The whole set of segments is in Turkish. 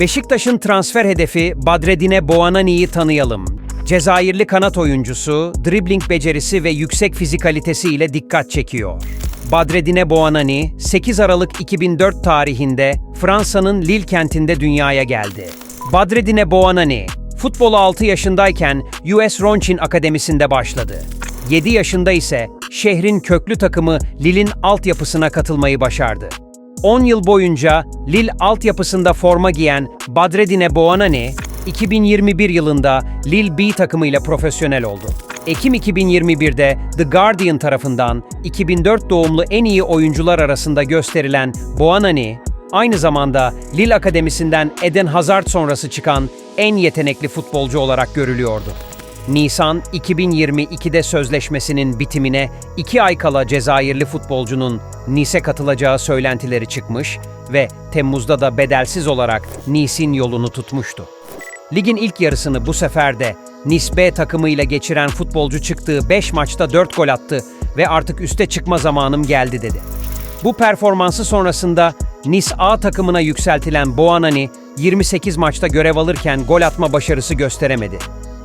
Beşiktaş'ın transfer hedefi Badredine Boanani'yi tanıyalım. Cezayirli kanat oyuncusu, dribbling becerisi ve yüksek fizikalitesi ile dikkat çekiyor. Badredine Boanani, 8 Aralık 2004 tarihinde Fransa'nın Lille kentinde dünyaya geldi. Badredine Boanani, futbola 6 yaşındayken US Ronchin Akademisi'nde başladı. 7 yaşında ise şehrin köklü takımı Lille'in altyapısına katılmayı başardı. 10 yıl boyunca Lille altyapısında forma giyen Badredine Boanani, 2021 yılında Lille B takımıyla profesyonel oldu. Ekim 2021'de The Guardian tarafından 2004 doğumlu en iyi oyuncular arasında gösterilen Boanani, aynı zamanda Lille Akademisi'nden Eden Hazard sonrası çıkan en yetenekli futbolcu olarak görülüyordu. Nisan 2022'de sözleşmesinin bitimine iki ay kala Cezayirli futbolcunun Nice katılacağı söylentileri çıkmış ve Temmuz'da da bedelsiz olarak Nice'in yolunu tutmuştu. Ligin ilk yarısını bu sefer de Nice B takımıyla geçiren futbolcu çıktığı 5 maçta 4 gol attı ve artık üste çıkma zamanım geldi dedi. Bu performansı sonrasında Nice A takımına yükseltilen Boanani 28 maçta görev alırken gol atma başarısı gösteremedi.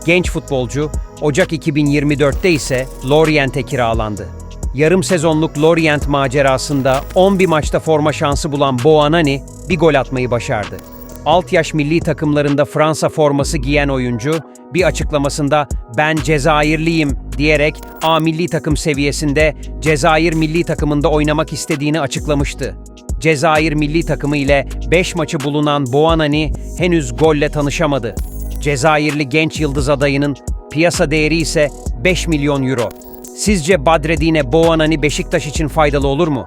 Genç futbolcu Ocak 2024'te ise Lorient'e kiralandı. Yarım sezonluk Lorient macerasında 11 maçta forma şansı bulan Boanani bir gol atmayı başardı. Alt yaş milli takımlarında Fransa forması giyen oyuncu bir açıklamasında ben Cezayirliyim diyerek A milli takım seviyesinde Cezayir milli takımında oynamak istediğini açıklamıştı. Cezayir milli takımı ile 5 maçı bulunan Boanani henüz golle tanışamadı. Cezayirli genç yıldız adayının piyasa değeri ise 5 milyon euro. Sizce Badredine Boanani Beşiktaş için faydalı olur mu?